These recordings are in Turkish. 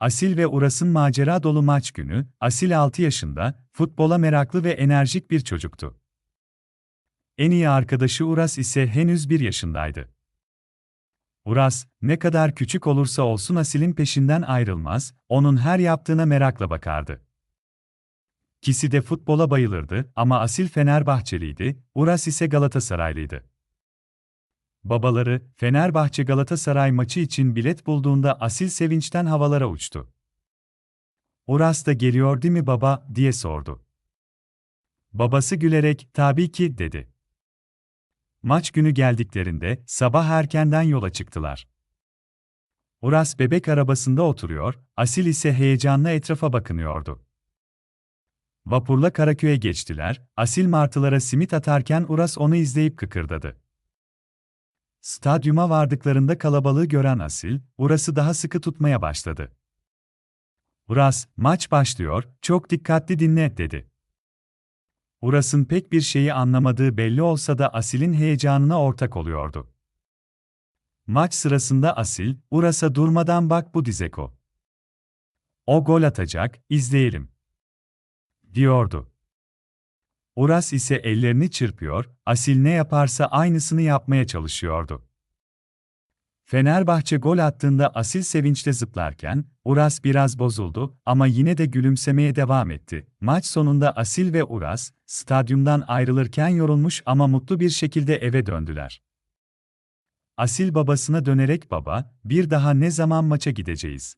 Asil ve Uras'ın macera dolu maç günü, Asil 6 yaşında, futbola meraklı ve enerjik bir çocuktu. En iyi arkadaşı Uras ise henüz 1 yaşındaydı. Uras, ne kadar küçük olursa olsun Asil'in peşinden ayrılmaz, onun her yaptığına merakla bakardı. İkisi de futbola bayılırdı ama Asil Fenerbahçeliydi, Uras ise Galatasaraylıydı. Babaları, Fenerbahçe Galatasaray maçı için bilet bulduğunda Asil sevinçten havalara uçtu. Uras da geliyor değil mi baba, diye sordu. Babası gülerek, tabii ki, dedi. Maç günü geldiklerinde, sabah erkenden yola çıktılar. Uras bebek arabasında oturuyor, Asil ise heyecanla etrafa bakınıyordu. Vapurla Karaköy'e geçtiler, Asil martılara simit atarken Uras onu izleyip kıkırdadı. Stadyuma vardıklarında kalabalığı gören Asil, Uras'ı daha sıkı tutmaya başladı. Uras, maç başlıyor, çok dikkatli dinle, dedi. Uras'ın pek bir şeyi anlamadığı belli olsa da Asil'in heyecanına ortak oluyordu. Maç sırasında Asil, Uras'a durmadan bak bu dizeko. O gol atacak, izleyelim. Diyordu. Uras ise ellerini çırpıyor, Asil ne yaparsa aynısını yapmaya çalışıyordu. Fenerbahçe gol attığında Asil sevinçle zıplarken, Uras biraz bozuldu ama yine de gülümsemeye devam etti. Maç sonunda Asil ve Uras, stadyumdan ayrılırken yorulmuş ama mutlu bir şekilde eve döndüler. Asil babasına dönerek baba, bir daha ne zaman maça gideceğiz?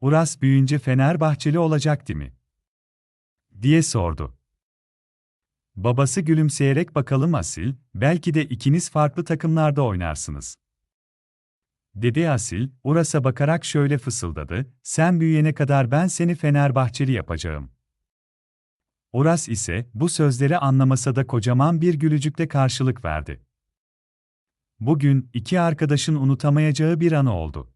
Uras büyüyünce Fenerbahçeli olacak değil mi? diye sordu. Babası gülümseyerek bakalım Asil, belki de ikiniz farklı takımlarda oynarsınız. Dedi Asil, Uras'a bakarak şöyle fısıldadı, sen büyüyene kadar ben seni Fenerbahçeli yapacağım. Uras ise, bu sözleri anlamasa da kocaman bir gülücükle karşılık verdi. Bugün, iki arkadaşın unutamayacağı bir anı oldu.